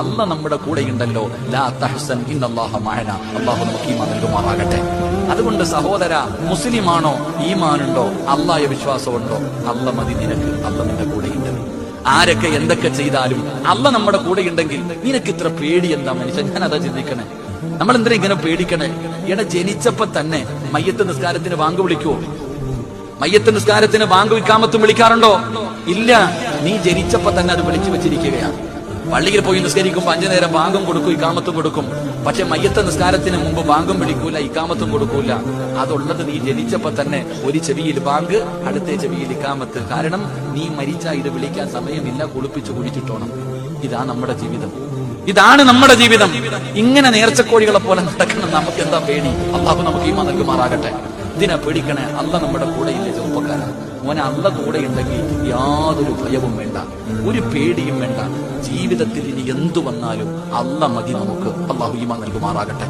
അല്ല നമ്മുടെ കൂടെയുണ്ടല്ലോ. ലാ തഹ്സൻ ഇന്നല്ലാഹ മഅന. നമുക്ക് ഈമാൻ നൽകുമാറാകട്ടെ. അതുകൊണ്ട് സഹോദര മുസ്ലിമാണോ ഈമാനുണ്ടോ? അള്ളായ വിശ്വാസമുണ്ടോ? അല്ല മതി നിനക്ക്. അല്ല നിന്റെ കൂടെയുണ്ട്. ആരൊക്കെ എന്തൊക്കെ ചെയ്താലും അല്ല നമ്മുടെ കൂടെയുണ്ടെങ്കിൽ നിനക്ക് ഇത്ര പേടി എന്താ മനുഷ്യൻ? ഞാൻ അതാ ചിന്തിക്കണേ. നമ്മൾ എന്തിനാ ഇങ്ങനെ പേടിക്കണേ? ഇവിടെ ജനിച്ചപ്പോ തന്നെ മയ്യത്ത് നിസ്കാരത്തിന് വാങ്ക് വിളിക്കുവോ? മയ്യത്ത് നിസ്കാരത്തിന് വാങ്ക് വിക്കാമത്തും വിളിക്കാറുണ്ടോ? ഇല്ല. നീ ജനിച്ചപ്പോ തന്നെ അത് വിളിച്ചു വെച്ചിരിക്കുകയാണ്. പള്ളിയിൽ പോയി നിസ്കരിക്കുമ്പോൾ അഞ്ചു നേരം ബാങ്കും കൊടുക്കും ഇക്കാമത്തും കൊടുക്കും. പക്ഷെ മയ്യത്തെ നിസ്കാരത്തിന് മുമ്പ് ബാങ്കും പിടിക്കൂല ഇക്കാമത്തും കൊടുക്കൂല. അതുള്ളത് നീ ജനിച്ചപ്പോ തന്നെ ഒരു ചെവിയിൽ ബാങ്ക് അടുത്ത ചെവിയിൽ ഇക്കാമത്ത്. കാരണം നീ മരിച്ച ഇത് വിളിക്കാൻ സമയമില്ല കുളിപ്പിച്ച് കുഴിച്ചിട്ടോണം ഇതാ നമ്മുടെ ജീവിതം. ഇതാണ് നമ്മുടെ ജീവിതം. ഇങ്ങനെ നേർച്ചക്കോഴികളെ പോലെ നടക്കണം നമുക്ക് എന്താ പേടി? അള്ളാഹു നമുക്ക് ഈ നൽകുമാറാകട്ടെ ഇതിനെ പേടിക്കണേ? അല്ല നമ്മുടെ കൂടെ ഇല്ല ചെറുപ്പക്കാരൻ മോനെ അല്ല കൂടെ ഉണ്ടെങ്കിൽ യാതൊരു ഭയവും വേണ്ട ഒരു പേടിയും വേണ്ട. ജീവിതത്തിൽ ഇനി എന്തു വന്നാലും അല്ല മതി നമുക്ക്. അള്ളാഹു ഈമ നൽകുമാറാകട്ടെ.